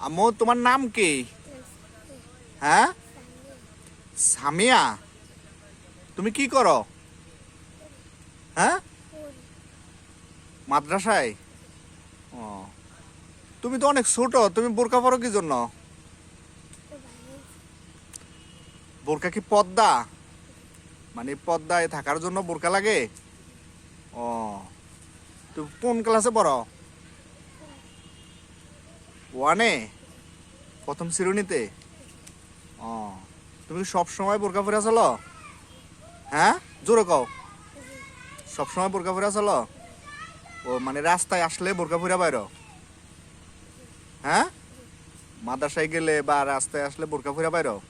আম্মু, তোমার নাম কি? হ্যাঁ? সামিয়া? তুমি কি করো? হ্যাঁ? মাদ্রাসায়? ও। তুমি তো অনেক ছোট, তুমি বোরকা পরো কি জন্য? বোরকা কি পদ্মা? মানে পদ্মায় থাকার জন্য বোরকা লাগে? ও। তুমি কোন ক্লাসে পড়ো? ওয়ানে প্রথম শ্রেণীতে? ও, তুমি সব সময় বোরকা পরে চলো হ্যাঁ? জোরে কও। সব সময় বোরকা পরে চলো ও মানে রাস্তায় আসলে বোরকা পরে বাইরো? হ্যাঁ? মাদ্রাসায় গেলে বা রাস্তায় আসলে বোরকা পরে বাইরো?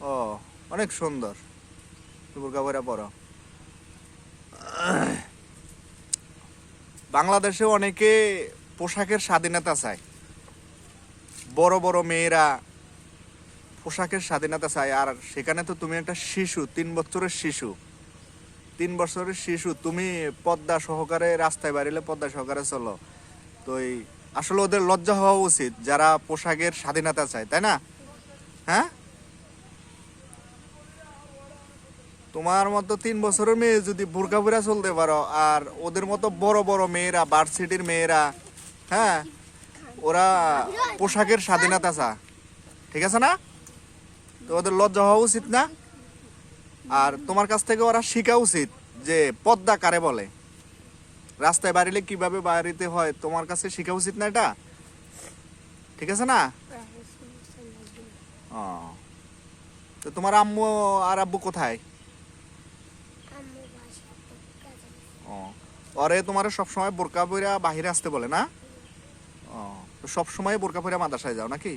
ও, অনেক সুন্দর। বোরকা পরে পড়ো। বাংলাদেশে অনেকে পোশাকের স্বাধীনতা চায় বড় বড় মেয়েরা পোশাকের স্বাধীনতা চায়। আর সেখানে তো তুমি একটা শিশু, তিন বছরের শিশু। তিন বছরের শিশু, তুমি পদ্মা সহকারে রাস্তায় বাড়িলে পদ্মা সহকারে চলো। তো এই আসলে ওদের লজ্জা হওয়া উচিত, যারা পোশাকের স্বাধীনতা চায়, তাই না? হ্যাঁ? তোমার মতো তিন বছরের মেয়ে যদি বোরকা বুড়া চলতে পারো, আর ওদের মতো বড় বড় মেয়েরা ভার্সিটির মেয়েরা হ্যাঁ ওরা পোশাকের স্বাধীনতা চা ঠিক আছে না? তো ওদের লজ্জা হওয়া উচিত না? আর তোমার কাছ থেকে ওরা শেখা উচিত যে পদ্মা কারে বলে। রাস্তায় বাড়িলে কীভাবে বাড়িতে হয় তোমার কাছে শেখা উচিত না এটা? ঠিক আছে না? ও। তো তোমার আম্মু আর আব্বু কোথায়? ও। ওরে তোমার সবসময় বোরকা পইরা বাহিরে আসতে বলে না? ও সময় বোরকা পরে মাদ্রাসায় যাও নাকি?